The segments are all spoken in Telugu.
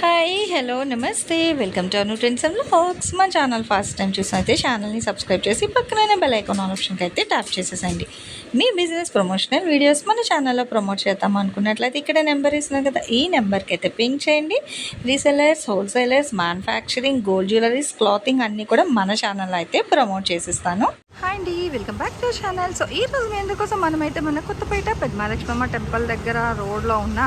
హాయ్ హలో నమస్తే welcome to Anu trends and facts మా ఛానల్ ఫస్ట్ టైం చూసినైతే ఛానల్ని సబ్స్క్రైబ్ చేసి పక్కనే బెల్ ఐకాన్ ఆప్షన్కి అయితే ట్యాప్ చేసేసండి మీ బిజినెస్ ప్రమోషనల్ వీడియోస్ మన ఛానల్లో ప్రమోట్ చేద్దాం అనుకున్నట్లయితే ఇక్కడ నెంబర్ ఇస్తున్నాం కదా ఈ నెంబర్కి అయితే పింక్ చేయండి. Resellers wholesalers manufacturing gold jewelleries clothing అన్నీ కూడా మన ఛానల్లో అయితే ప్రమోట్ చేసిస్తాను. హాయ్ అండి welcome back to channel so ఈ రోజు ఎందుకోసం మనమైతే మన కొత్తపేట పెద్దమాలక్ష్మమ్మ టెంపుల్ దగ్గర రోడ్లో ఉన్న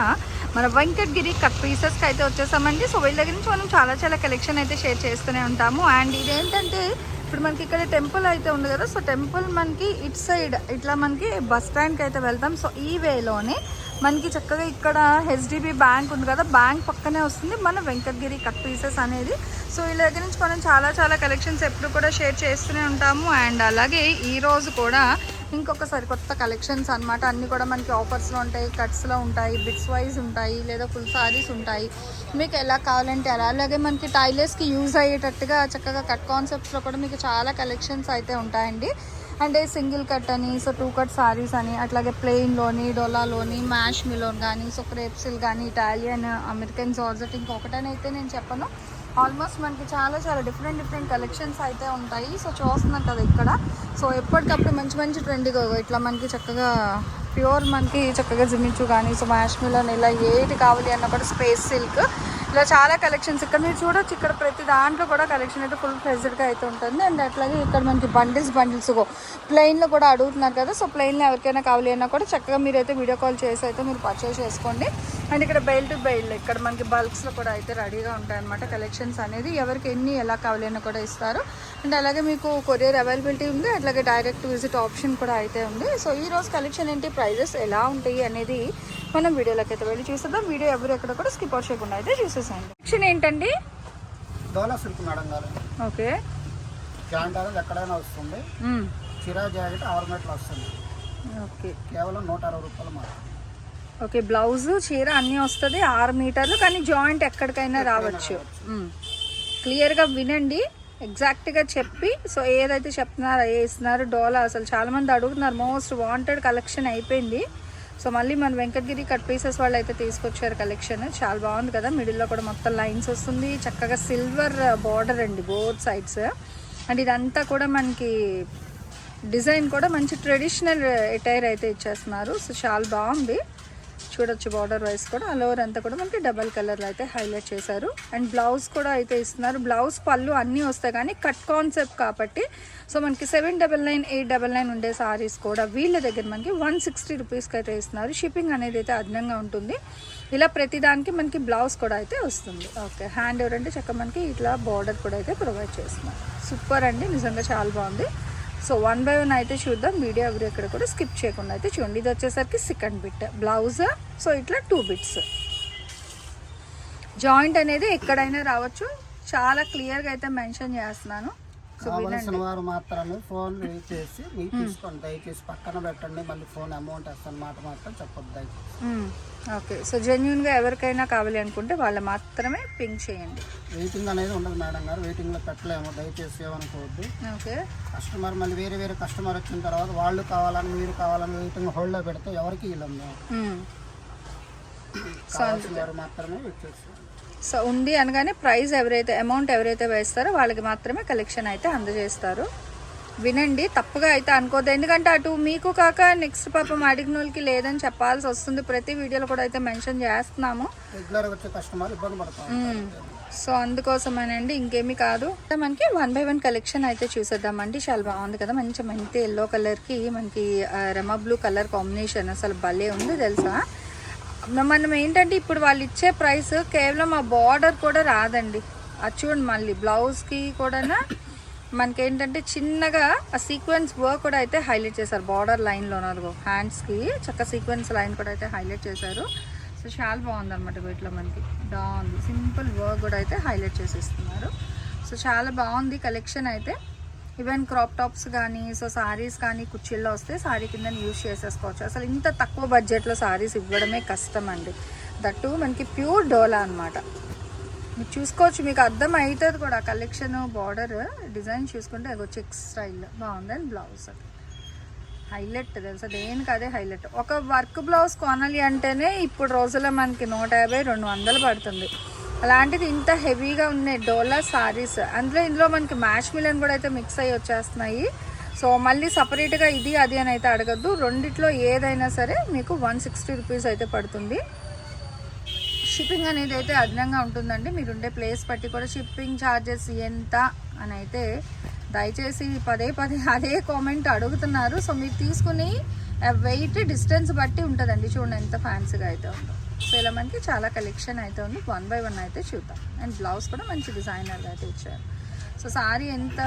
మన వెంకటగిరి కట్ పీసెస్కి అయితే వచ్చేసామండి. సో వీళ్ళ దగ్గర నుంచి మనం చాలా చాలా కలెక్షన్ అయితే షేర్ చేస్తూనే ఉంటాము. అండ్ ఇదేంటంటే ఇప్పుడు మనకి ఇక్కడ టెంపుల్ అయితే ఉంది కదా సో టెంపుల్ మనకి ఇట్ సైడ్ ఇట్లా మనకి బస్ స్టాండ్కి అయితే వెళ్తాం. సో ఈ వేలోనే మనకి చక్కగా ఇక్కడ హెచ్డిబి బ్యాంక్ ఉంది కదా బ్యాంక్ పక్కనే వస్తుంది మన వెంకటగిరి కట్ పీసెస్ అనేది. సో వీళ్ళ దగ్గర నుంచి మనం చాలా చాలా కలెక్షన్స్ ఎప్పుడు కూడా షేర్ చేస్తూనే ఉంటాము. అండ్ అలాగే ఈరోజు కూడా ఇంకొకసారి కొత్త కలెక్షన్స్ అనమాట అన్నీ కూడా మనకి ఆఫర్స్లో ఉంటాయి కట్స్లో ఉంటాయి బిట్స్ వైజ్ ఉంటాయి లేదా ఫుల్ సారీస్ ఉంటాయి. మీకు ఎలా కావాలంటే అలా. అలాగే మనకి టైలర్స్కి యూజ్ అయ్యేటట్టుగా చక్కగా కట్ కాన్సెప్ట్స్లో కూడా మీకు చాలా కలెక్షన్స్ అయితే ఉంటాయండి. అంటే సింగిల్ కట్ అని సో టూ కట్ సారీస్ అని అట్లాగే ప్లెయిన్లోని డొలాలోని మ్యాష్ మిలోన్ కానీ సో క్రేప్సిల్ కానీ ఇటాలియన్ అమెరికన్ జార్జెట్ ఇంకొకటనైతే నేను చెప్పను. ఆల్మోస్ట్ మనకి చాలా చాలా డిఫరెంట్ డిఫరెంట్ కలెక్షన్స్ అయితే ఉంటాయి. సో చూస్తున్నాం కదా ఇక్కడ. సో ఎప్పటికప్పుడు మంచి మంచి ట్రెండ్గా ఇట్లా మనకి చక్కగా ప్యూర్ మనకి చక్కగా జిమిచు కానీ సో మ్యాష్మిలో ఇలా ఏది కావాలి అన్న కూడా స్పేస్ సిల్క్ ఇలా చాలా కలెక్షన్స్ ఇక్కడ మీరు చూడొచ్చు ఇక్కడ ప్రతి దాంట్లో కూడా కలెక్షన్ అయితే ఫుల్ ఫ్రెజ్డ్గా అయితే ఉంటుంది. అండ్ అట్లాగే ఇక్కడ మనకి బండిల్స్ బండిల్స్ ప్లెయిన్లో కూడా అడుగుతున్నారు కదా. సో ప్లెయిన్లో ఎవరికైనా కావాలి అన్నా కూడా చక్కగా మీరైతే వీడియో కాల్ చేసి అయితే మీరు పర్చేస్ చేసుకోండి. అండ్ ఇక్కడ బెయిల్ టు బెయిల్ ఇక్కడ మనకి బల్క్స్లో కూడా అయితే రెడీగా ఉంటాయన్నమాట కలెక్షన్స్ అనేది. ఎవరికి ఎన్ని ఎలా కావాలి అన్న కూడా ఇస్తారు. అండ్ అలాగే మీకు కొరియర్ అవైలబిలిటీ ఉంది. అట్లాగే డైరెక్ట్ విజిట్ ఆప్షన్ కూడా అయితే ఉంది. సో ఈ రోజు కలెక్షన్ ఏంటి ప్రైజెస్ ఎలా ఉంటాయి అనేది మనం వీడియోలోకి అయితే వెళ్ళి చూసేద్దాం. వీడియో ఎవరు ఎక్కడ కూడా స్కిప్ అవుట్ చేయకుండా అయితే కలెక్షన్ ఏంటండి? డోలా సిల్క్ మేడం గారు. ఓకే. జాయింట్ అనేది ఎక్కడైనా వస్తుంది. చిరా జాకెట్ ఆరు మీటర్లు వస్తుంది. ఓకే. కేవలం నూట అరవై రూపాయలు ఓకే బ్లౌజ్ చీర అన్నీ వస్తుంది ఆరు మీటర్లు కానీ జాయింట్ ఎక్కడికైనా రావచ్చు. క్లియర్గా వినండి ఎగ్జాక్ట్గా చెప్పి సో ఏదైతే చెప్తున్నారో ఏ ఇస్తున్నారు డోలా అసలు చాలామంది అడుగుతున్నారు మోస్ట్ వాంటెడ్ కలెక్షన్ అయిపోయింది. సో మళ్ళీ మన వెంకటగిరి కట్ పీసెస్ వాళ్ళు అయితే తీసుకొచ్చారు కలెక్షన్ చాలా బాగుంది కదా. మిడిల్లో కూడా మొత్తం లైన్స్ వస్తుంది. చక్కగా సిల్వర్ బార్డర్ అండి బోత్ సైడ్స్ అండ్ ఇదంతా కూడా మనకి డిజైన్ కూడా మంచి ట్రెడిషనల్ ఎటైర్ అయితే ఇచ్చేస్తున్నారు. సో చాలా బాగుంది. చూడొచ్చు బార్డర్ వైస్ కూడా. ఆల్ ఓవర్ అంతా కూడా మనకి డబల్ కలర్లో అయితే హైలైట్ చేశారు. అండ్ బ్లౌజ్ కూడా అయితే ఇస్తున్నారు. బ్లౌజ్ పళ్ళు అన్నీ వస్తాయి కానీ కట్ కాన్సెప్ట్ కాబట్టి సో మనకి seven double nine eight double nine ఉండే సారీస్ కూడా వీళ్ళ దగ్గర మనకి వన్ సిక్స్టీ రూపీస్కి అయితే ఇస్తున్నారు. షిప్పింగ్ అనేది అయితే అదనంగా ఉంటుంది. ఇలా ప్రతిదానికి మనకి బ్లౌజ్ కూడా అయితే వస్తుంది. ఓకే హ్యాండ్ ఓవర్ అంటే చక్క మనకి ఇట్లా బార్డర్ కూడా అయితే ప్రొవైడ్ చేస్తున్నారు. సూపర్ అండి. నిజంగా చాలా బాగుంది. సో వన్ బై వన్ అయితే చూద్దాం. వీడియో ఎవరు ఎక్కడ కూడా స్కిప్ చేయకుండా అయితే చూడండి. ఇది వచ్చేసరికి సెకండ్ బిట్ బ్లౌజ్ సో ఇట్లా టూ బిట్స్ జాయింట్ అనేది ఎక్కడైనా రావచ్చు. చాలా క్లియర్గా అయితే మెన్షన్ చేస్తున్నాను. కావలసిన వారు మాత్రమే ఫోన్ చేసి మీకు తీసుకోండి. దయచేసి పక్కన పెట్టండి. మళ్ళీ ఫోన్ అమౌంట్ వేస్తాను మాట మాత్రం చెప్పొద్దు దయచేసి. ఓకే. సో జెన్యున్గా ఎవరికైనా కావాలి అనుకుంటే వాళ్ళు మాత్రమే పింక్ చేయండి. వెయిటింగ్ అనేది ఉండదు మేడం గారు. వెయిటింగ్లో పెట్టలేము. దయచేసి ఏమనుకోవద్దు. ఓకే. కస్టమర్ మళ్ళీ వేరే వేరే కస్టమర్ వచ్చిన తర్వాత వాళ్ళు కావాలని మీరు కావాలని వెయిటింగ్ హోల్డ్లో పెడితే ఎవరికి కావాల్సిన వారు మాత్రమే వెయిట్ చేస్తాం సో ఉంది అనగానే ప్రైస్ ఎవరైతే అమౌంట్ ఎవరైతే వేస్తారో వాళ్ళకి మాత్రమే కలెక్షన్ అయితే అందజేస్తారు. వినండి తప్పుగా అయితే అనుకోద్దు. ఎందుకంటే అటు మీకు కాక నెక్స్ట్ పాపం అడిగిన వాళ్ళకి లేదని చెప్పాల్సి వస్తుంది. ప్రతి వీడియోలో కూడా అయితే మెన్షన్ చేస్తున్నాము. సో అందుకోసమేనండి ఇంకేమీ కాదు. మనకి వన్ బై వన్ కలెక్షన్ అయితే చూసేద్దామండి. చాలా బాగుంది కదా. మంచి మంచి ఎల్లో కలర్కి మనకి రమ బ్లూ కలర్ కాంబినేషన్ అసలు భలే ఉంది తెలుసా? మనం ఏంటంటే ఇప్పుడు వాళ్ళు ఇచ్చే ప్రైస్ కేవలం ఆ బార్డర్ కూడా రాదండి. అది చూడండి మళ్ళీ బ్లౌజ్కి కూడా మనకేంటంటే చిన్నగా ఆ సీక్వెన్స్ వర్క్ కూడా అయితే హైలైట్ చేశారు. బార్డర్ లైన్లో నాలుగు హ్యాండ్స్కి చక్క సీక్వెన్స్ లైన్ కూడా అయితే హైలైట్ చేశారు. సో చాలా బాగుంది అనమాట వీటిలో మనకి. బాగుంది. సింపుల్ వర్క్ కూడా అయితే హైలైట్ చేసేస్తున్నారు. సో చాలా బాగుంది కలెక్షన్ అయితే. ఈవెన్ క్రాప్ టాప్స్ కానీ సో సారీస్ కానీ కుర్చీల్లో వస్తే సారీ కింద యూజ్ చేసేసుకోవచ్చు. అసలు ఇంత తక్కువ బడ్జెట్లో సారీస్ ఇవ్వడమే కష్టం అండి దట్టు మనకి ప్యూర్ డోలా అనమాట మీరు చూసుకోవచ్చు మీకు అర్థం అవుతుంది కూడా. కలెక్షన్ బార్డర్ డిజైన్ చూసుకుంటే అది చెక్ స్టైల్ బాగుందని బ్లౌజ్ అది హైలైట్ తెలుసా? దేనికి అదే హైలైట్ ఒక వర్క్ బ్లౌజ్ కొనాలి అంటేనే ఇప్పుడు రోజుల్లో మనకి నూట యాభై రెండు వందలు పడుతుంది. అలాంటిది ఇంత హెవీగా ఉన్నాయి డోలా సారీస్. అందులో ఇందులో మనకి మ్యాష్ మిలన్ కూడా అయితే మిక్స్ అయ్యి వచ్చేస్తున్నాయి. సో మళ్ళీ సపరేట్గా ఇది అది అని అయితే అడగద్దు. రెండిట్లో ఏదైనా సరే మీకు వన్ సిక్స్టీ రూపీస్ అయితే పడుతుంది. షిప్పింగ్ అనేది అయితే అదనంగా ఉంటుందండి. మీరు ఉండే ప్లేస్ బట్టి కూడా షిప్పింగ్ ఛార్జెస్ ఎంత అని అయితే దయచేసి పదే పదే అదే కామెంట్ అడుగుతున్నారు. సో మీరు తీసుకుని వెయిట్ డిస్టెన్స్ బట్టి ఉంటుందండి. చూడండి ఎంత ఫ్యాన్సీగా అయితే ఉందో. సో ఇలా మనకి చాలా కలెక్షన్ అయితే ఉంది. వన్ బై వన్ అయితే చూద్దాం. అండ్ బ్లౌజ్ కూడా మంచి డిజైనర్గా అయితే ఇచ్చారు. సో సారీ ఎంత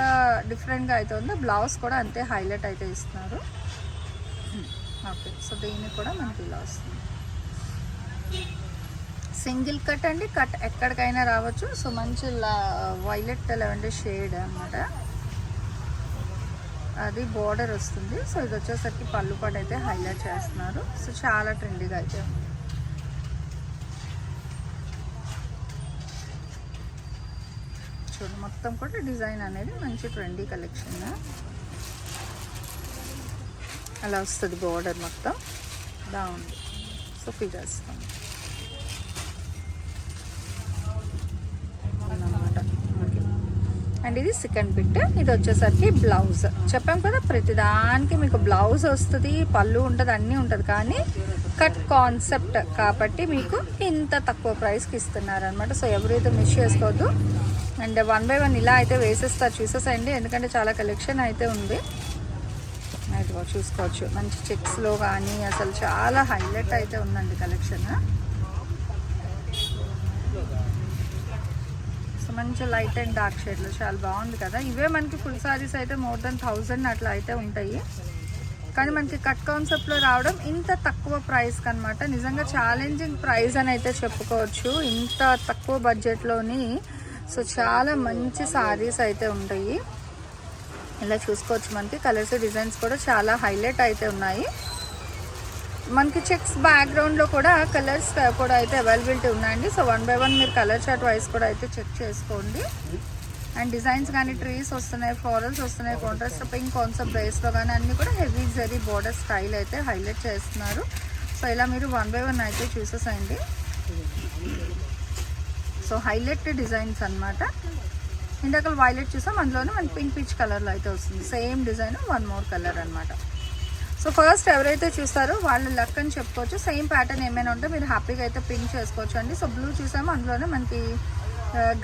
డిఫరెంట్గా అయితే ఉందో బ్లౌజ్ కూడా అంతే హైలైట్ అయితే ఇస్తున్నారు. Hmm. ఓకే సో దీన్ని కూడా మనకి ఇలా వస్తుంది. సింగిల్ కట్ అండి. కట్ ఎక్కడికైనా రావచ్చు. సో మంచి వైలెట్ లెవెండర్ షేడ్ అన్నమాట. అది బోర్డర్ వస్తుంది. సో ఇది వచ్చేసరికి పళ్ళు పడైతే హైలైట్ చేస్తున్నారు. సో చాలా ట్రెండీగా అయితే ఉంది. చూడు మొత్తం కూడా డిజైన్ అనేది మంచి ట్రెండీ కలెక్షన్ అలా వస్తుంది బోర్డర్ మొత్తం. బాగుంది సో ఫిగర్స్తాం అన్నమాట అండ్ ఇది సెకండ్ బిట్ ఇది వచ్చేసరికి బ్లౌజ్ చెప్పాం కదా ప్రతిదానికి మీకు బ్లౌజ్ వస్తుంది పళ్ళు ఉంటుంది అన్నీ ఉంటుంది. కానీ కట్ కాన్సెప్ట్ కాబట్టి మీకు ఇంత తక్కువ ప్రైస్కి ఇస్తున్నారు అనమాట సో ఎవరైతే మిస్ చేసుకోవద్దు అండ్ వన్ బై వన్ ఇలా అయితే వేసేస్తారు చూసేసండి ఎందుకంటే చాలా కలెక్షన్ అయితే ఉంది. అయితే చూసుకోవచ్చు. మంచి చెక్స్లో కానీ అసలు చాలా హైలైట్ అయితే ఉందండి కలెక్షన్ సో మంచి లైట్ అండ్ డార్క్ షేడ్లో చాలా బాగుంది కదా. ఇవే మనకి ఫుల్ సారీస్ అయితే మోర్ దెన్ థౌజండ్ అట్లా అయితే ఉంటాయి. కానీ మనకి కట్ కాన్సెప్ట్లో రావడం ఇంత తక్కువ ప్రైస్కి అనమాట నిజంగా ఛాలెంజింగ్ ప్రైస్ అని అయితే చెప్పుకోవచ్చు. ఇంత తక్కువ బడ్జెట్లోని సో చాలా మంచి సారీస్ అయితే ఉంటాయి. ఇలా చూసుకోవచ్చు మనకి. కలర్స్ డిజైన్స్ కూడా చాలా హైలైట్ అయితే ఉన్నాయి. మనకి చెక్స్ బ్యాక్గ్రౌండ్లో కూడా కలర్స్ కూడా అయితే అవైలబిలిటీ ఉన్నాయండి సో వన్ బై వన్ మీరు కలర్ చార్ట్ వైస్ కూడా అయితే చెక్ చేసుకోండి. అండ్ డిజైన్స్ కానీ ట్రీస్ వస్తున్నాయి ఫ్లోరల్స్ వస్తున్నాయి కాంట్రాస్ట్ పింక్ కాన్సెప్ట్ బేస్లో కానీ అన్నీ కూడా హెవీ జరీ బోర్డర్ స్టైల్ అయితే హైలైట్ చేస్తున్నారు. సో ఇలా మీరు వన్ బై వన్ అయితే చూసేసండి సో హైలైట్ డిజైన్స్ అన్నమాట. ఇందాక వైలెట్ చూసాం అందులోనే మనకి పింక్ పిచ్ కలర్లో అయితే వస్తుంది. Same design one more colour అనమాట సో ఫస్ట్ ఎవరైతే చూస్తారో వాళ్ళ లక్ అని చెప్పుకోవచ్చు. సేమ్ ప్యాటర్న్ ఏమైనా ఉంటే మీరు హ్యాపీగా అయితే పింక్ చేసుకోవచ్చు అండి. సో బ్లూ చూసాము అందులోనే మనకి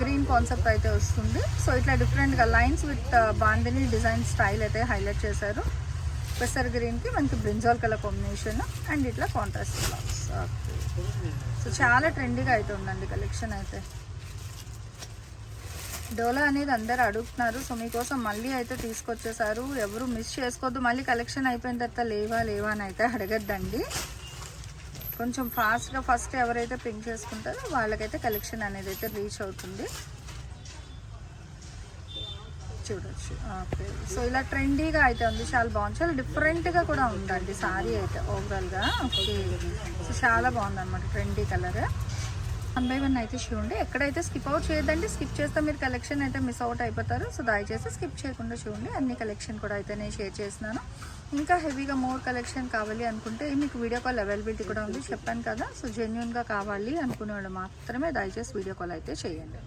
గ్రీన్ కాన్సెప్ట్ అయితే వస్తుంది. సో ఇట్లా డిఫరెంట్గా lines with bandhani design style అయితే హైలైట్ చేశారు. పెసర్ గ్రీన్కి మనకి బ్రింజాల్ కలర్ కాంబినేషన్ అండ్ ఇట్లా కాంట్రాస్ట్ బ్లౌజ్ ఓకే సో చాలా ట్రెండీగా అయితే ఉందండి కలెక్షన్ అయితే. డోలా అనేది అందరు అడుగుతున్నారు. సో మీకోసం మళ్ళీ అయితే తీసుకొచ్చేసారు. ఎవరు మిస్ చేసుకోవద్దు. మళ్ళీ కలెక్షన్ అయిపోయిన తర్వాత లేవా లేవా అని అయితే అడగద్దండి. కొంచెం ఫాస్ట్గా ఫస్ట్ ఎవరైతే పింక్ చేసుకుంటారో వాళ్ళకైతే కలెక్షన్ అనేది అయితే రీచ్ అవుతుంది. చూడొచ్చు. ఓకే. సో ఇలా ట్రెండీగా అయితే ఉంది. చాలా బాగుంది. చాలా డిఫరెంట్గా కూడా ఉందండి సారీ అయితే ఓవరాల్గా ఓకే. సో చాలా బాగుంది అనమాట trendy colour one by one అయితే చూడండి. ఎక్కడైతే స్కిప్ అవుట్ చేయదండి స్కిప్ చేస్తే మీరు కలెక్షన్ అయితే మిస్ అవుట్ అయిపోతారు. సో దయచేసి స్కిప్ చేయకుండా చూడండి. అన్ని కలెక్షన్ కూడా అయితే నేను షేర్ చేస్తున్నాను. ఇంకా హెవీగా మోర్ కలెక్షన్ కావాలి అనుకుంటే మీకు వీడియో కాల్ అవైలబిలిటీ కూడా ఉంది. చెప్పాను కదా. సో జెన్యున్గా కావాలి అనుకునే వాళ్ళు మాత్రమే దయచేసి వీడియో కాల్ అయితే చేయండి.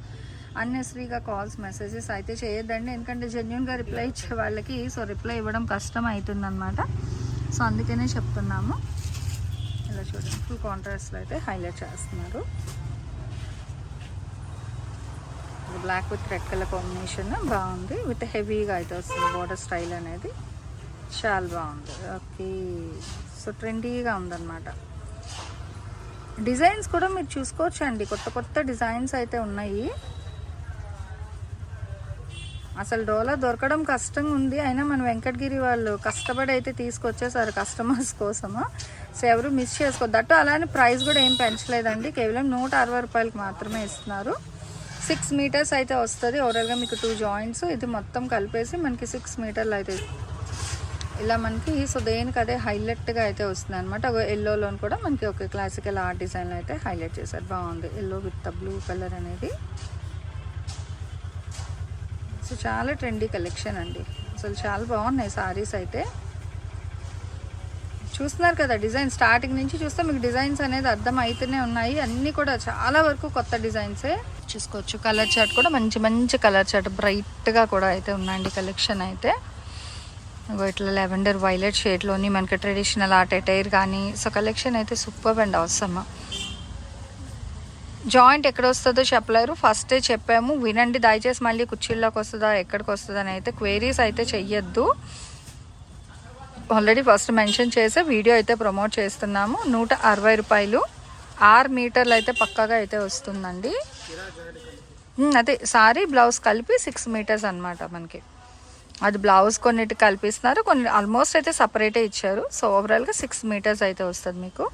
అన్నెసరీగా కాల్స్ మెసేజెస్ అయితే చేయొద్దండి. ఎందుకంటే జెన్యున్గా రిప్లై ఇచ్చే వాళ్ళకి సో రిప్లై ఇవ్వడం కష్టం అవుతుందన్నమాట సో అందుకనే చెప్తున్నాము. ఇలా చూడండి ఫుల్ కాంట్రాస్ట్లో అయితే హైలైట్ చేస్తున్నారు. Black with red colour combination బాగుంది. విత్ హెవీగా అయితే వస్తుంది. బార్డర్ స్టైల్ అనేది. చాలా బాగుంది. ఓకే సో ట్రెండీగా ఉందన్నమాట. డిజైన్స్ కూడా మీరు చూసుకోవచ్చు అండి కొత్త కొత్త డిజైన్స్ అయితే ఉన్నాయి. అసలు డోలా దొరకడం కష్టంగా ఉంది అయినా మన వెంకటగిరి వాళ్ళు కష్టపడి అయితే తీసుకొచ్చేసారు కస్టమర్స్ కోసము. సో ఎవరు మిస్ చేసుకోవద్దు. అటు అలానే ప్రైస్ కూడా ఏం పెంచలేదండి. కేవలం నూట అరవై రూపాయలకి మాత్రమే ఇస్తున్నారు. సిక్స్ మీటర్స్ అయితే వస్తుంది. ఓవరాల్గా మీకు టూ జాయింట్స్ ఇది మొత్తం కలిపేసి మనకి సిక్స్ మీటర్లు అయితే ఇలా మనకి సో దేనికి అదే హైలైట్గా అయితే వస్తుంది అనమాట ఎల్లోలో కూడా మనకి ఒక క్లాసికల్ ఆర్ట్ డిజైన్లో అయితే హైలైట్ చేశారు. బాగుంది. ఎల్లో విత్ బ్లూ కలర్ అనేది. సో చాలా ట్రెండీ కలెక్షన్ అండి. అసలు చాలా బాగున్నాయి సారీస్ అయితే. చూస్తున్నారు కదా డిజైన్ స్టార్టింగ్ నుంచి చూస్తే మీకు డిజైన్స్ అనేది అర్థం అవుతూనే ఉన్నాయి. అన్నీ కూడా చాలా వరకు కొత్త డిజైన్సే చూసుకోవచ్చు. కలర్ చార్ట్ కూడా మంచి మంచి కలర్ చార్ట్ బ్రైట్గా కూడా అయితే ఉన్నాయండి కలెక్షన్ అయితే. ఇట్లా లెవెండర్ వైలెట్ షేడ్లోని మనకి ట్రెడిషనల్ ఆర్ట్ అటైర్ కానీ సో కలెక్షన్ అయితే సూపర్ అండ్ అవసరమా జాయింట్ ఎక్కడ వస్తుందో చెప్పలేరు. ఫస్టే చెప్పాము వినండి దయచేసి మళ్ళీ కుర్చీల్లోకి వస్తుందా ఎక్కడికి వస్తుందా అని అయితే క్వేరీస్ అయితే చెయ్యొద్దు. ఆల్రెడీ ఫస్ట్ మెన్షన్ చేసే వీడియో అయితే ప్రమోట్ చేస్తున్నాము. నూట అరవై రూపాయలు. ఆరు మీటర్లు అయితే పక్కాగా అయితే వస్తుందండి. అదే సారీ బ్లౌజ్ కలిపి సిక్స్ మీటర్స్ అనమాట మనకి. అది బ్లౌజ్ కొన్నిటి కల్పిస్తున్నారు. కొన్ని ఆల్మోస్ట్ అయితే సపరేటే ఇచ్చారు. సో ఓవరాల్గా సిక్స్ మీటర్స్ అయితే వస్తుంది మీకు.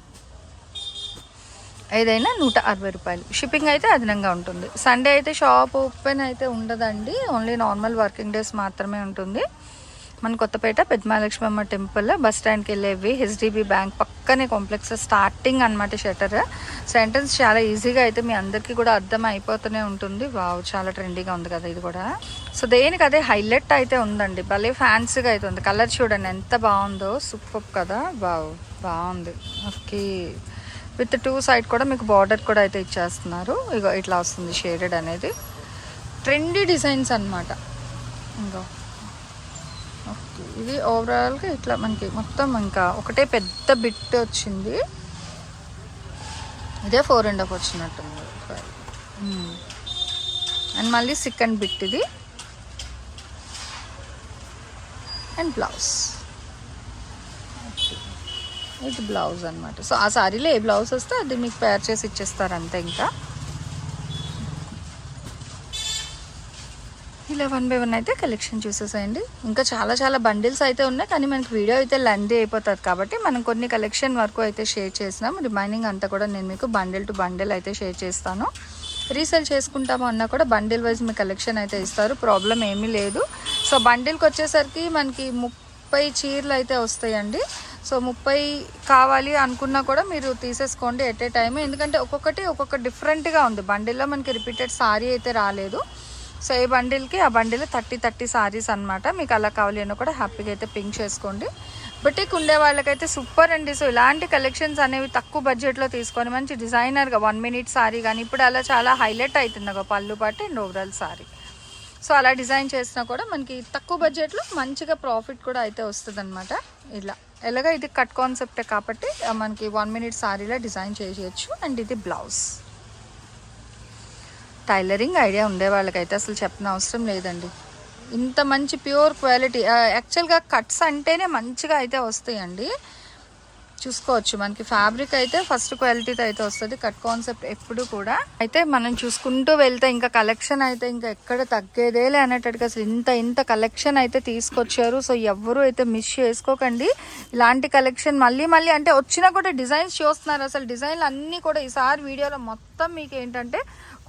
ఏదైనా నూట అరవై రూపాయలు. షిప్పింగ్ అయితే అదనంగా ఉంటుంది. సండే అయితే షాప్ ఓపెన్ అయితే ఉండదండి. ఓన్లీ నార్మల్ వర్కింగ్ డేస్ మాత్రమే ఉంటుంది. మన కొత్తపేట పెద్దమహాలక్ష్మమ్మ టెంపుల్ బస్ స్టాండ్కి వెళ్ళేవి. హెచ్డిబి బ్యాంక్ పక్కనే కాంప్లెక్స్ స్టార్టింగ్ అనమాట షటర్ సెంటెన్స్ చాలా ఈజీగా అయితే మీ అందరికీ కూడా అర్థం అయిపోతూనే ఉంటుంది. వావ్ చాలా ట్రెండీగా ఉంది కదా ఇది కూడా. సో దేనికి అదే హైలైట్ అయితే ఉందండి. భలే ఫ్యాన్సీగా అయితే ఉంది. కలర్ చూడండి ఎంత బాగుందో. సూపర్ కదా. వావ్ బాగుంది. ఓకే విత్ టూ సైడ్ కూడా మీకు బార్డర్ కూడా అయితే ఇచ్చేస్తున్నారు. ఇగో ఇట్లా వస్తుంది షేడెడ్ అనేది. ట్రెండీ డిజైన్స్ అన్నమాట. ఇంకో ఓకే. ఇది ఓవరాల్గా ఇట్లా మనకి మొత్తం ఇంకా ఒకటే పెద్ద బిట్ వచ్చింది. ఇదే ఫోర్ అండ్ హాఫ్ వచ్చినట్టుంది. Hmm. అండ్ మళ్ళీ సెకండ్ బిట్ ఇది. అండ్ బ్లౌజ్ ఇది బ్లౌజ్ అనమాట సో ఆ సారీలో ఏ బ్లౌజ్ వస్తే అది మీకు పేర్ చేసి ఇచ్చేస్తారు అంతే ఇంకా. ఇలా వన్ బై వన్ అయితే కలెక్షన్ చూసేసేయండి. ఇంకా చాలా చాలా బండిల్స్ అయితే ఉన్నాయి కానీ మనకి వీడియో అయితే లెందీ అయిపోతుంది కాబట్టి మనం కొన్ని కలెక్షన్ వరకు అయితే షేర్ చేసినాం. రిమైనింగ్ అంతా కూడా నేను మీకు బండిల్ టు బండిల్ అయితే షేర్ చేస్తాను. రీసేల్ చేసుకుంటాము అన్నా కూడా బండిల్ వైజ్ మీ కలెక్షన్ అయితే ఇస్తారు. ప్రాబ్లం ఏమీ లేదు. సో బండిల్కి వచ్చేసరికి మనకి ముప్పై చీరలు అయితే వస్తాయండి. సో ముప్పై కావాలి అనుకున్నా కూడా మీరు తీసేసుకోండి ఎట్ ఏ టైం ఎందుకంటే ఒక్కొక్కటి ఒక్కొక్క డిఫరెంట్గా ఉంది. బండిల్లో మనకి రిపీటెడ్ సారీ అయితే రాలేదు. సో ఈ బండిల్కి ఆ బండిల్ థర్టీ థర్టీ సారీస్ అనమాట మీకు అలా కావాలి అన్న కూడా హ్యాపీగా అయితే పింక్ చేసుకోండి. బుటిక్ ఉండే వాళ్ళకైతే సూపర్ అండి. సో ఇలాంటి కలెక్షన్స్ అనేవి తక్కువ బడ్జెట్లో తీసుకొని మంచి డిజైనర్గా వన్ మినిట్ సారీ కానీ ఇప్పుడు అలా చాలా హైలైట్ అవుతుంది ఒక పళ్ళు పాటు అండ్ ఓవరాల్ సారీ సో అలా డిజైన్ చేసినా కూడా మనకి తక్కువ బడ్జెట్లో మంచిగా ప్రాఫిట్ కూడా అయితే వస్తుంది ఇలా. ఎలాగ ఇది కట్ కాన్సెప్టే కాబట్టి మనకి వన్ మినిట్ సారీలో డిజైన్ చేసేయచ్చు. అండ్ ఇది బ్లౌజ్. టైలరింగ్ ఐడియా ఉండే వాళ్ళకైతే అసలు చెప్పిన అవసరం లేదండి. ఇంత మంచి ప్యూర్ క్వాలిటీ యాక్చువల్గా కట్స్ అంటేనే మంచిగా అయితే వస్తాయండి. చూసుకోవచ్చు. మనకి ఫ్యాబ్రిక్ అయితే ఫస్ట్ క్వాలిటీతో అయితే వస్తుంది. కట్ కాన్సెప్ట్ ఎప్పుడు కూడా. అయితే మనం చూసుకుంటూ వెళ్తే ఇంకా కలెక్షన్ అయితే ఇంకా ఎక్కడ తగ్గేదేలే అనేటట్టుగా అసలు ఇంత ఇంత కలెక్షన్ అయితే తీసుకొచ్చారు. సో ఎవ్వరూ అయితే మిస్ చేసుకోకండి. ఇలాంటి కలెక్షన్ మళ్ళీ మళ్ళీ అంటే వచ్చినా కూడా డిజైన్స్ చూస్తున్నారు. అసలు డిజైన్లు అన్నీ కూడా ఈసారి వీడియోలో మొత్తం మీకు ఏంటంటే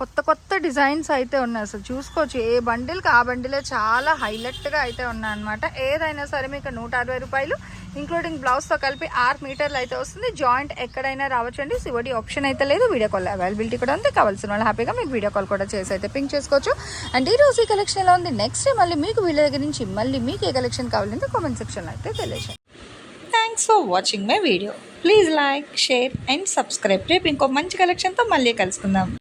కొత్త కొత్త డిజైన్స్ అయితే ఉన్నాయి. అసలు చూసుకోవచ్చు. ఏ బండిల్కి ఆ బండిలే చాలా హైలైట్గా అయితే ఉన్నాయి అనమాట ఏదైనా సరే మీకు నూట అరవై రూపాయలు ఇంక్లూడింగ్ బ్లౌజ్తో కలిపి ఆరు మీటర్లు అయితే వస్తుంది. జాయింట్ ఎక్కడైనా రావచ్చండి. సివడి ఆప్షన్ అయితే లేదు. వీడియో కాల్ అవైలబిలిటీ కూడా ఉంది. కావాల్సిన వాళ్ళు హ్యాపీగా మీకు వీడియో కాల్ కూడా చేసి అయితే పింక్ చేసుకోవచ్చు. అండ్ ఈ రోజు ఈ కలెక్షన్ ఎలా ఉంది? నెక్స్ట్ మళ్ళీ మీకు వీళ్ళ దగ్గర నుంచి మళ్ళీ మీకు ఏ కలెక్షన్ కావాలంటే కామెంట్ సెక్షన్లో అయితే తెలియజేయండి. Thanks for watching my video please like share and subscribe రేపు ఇంకో మంచి కలెక్షన్తో మళ్ళీ కలుసుకుందాం.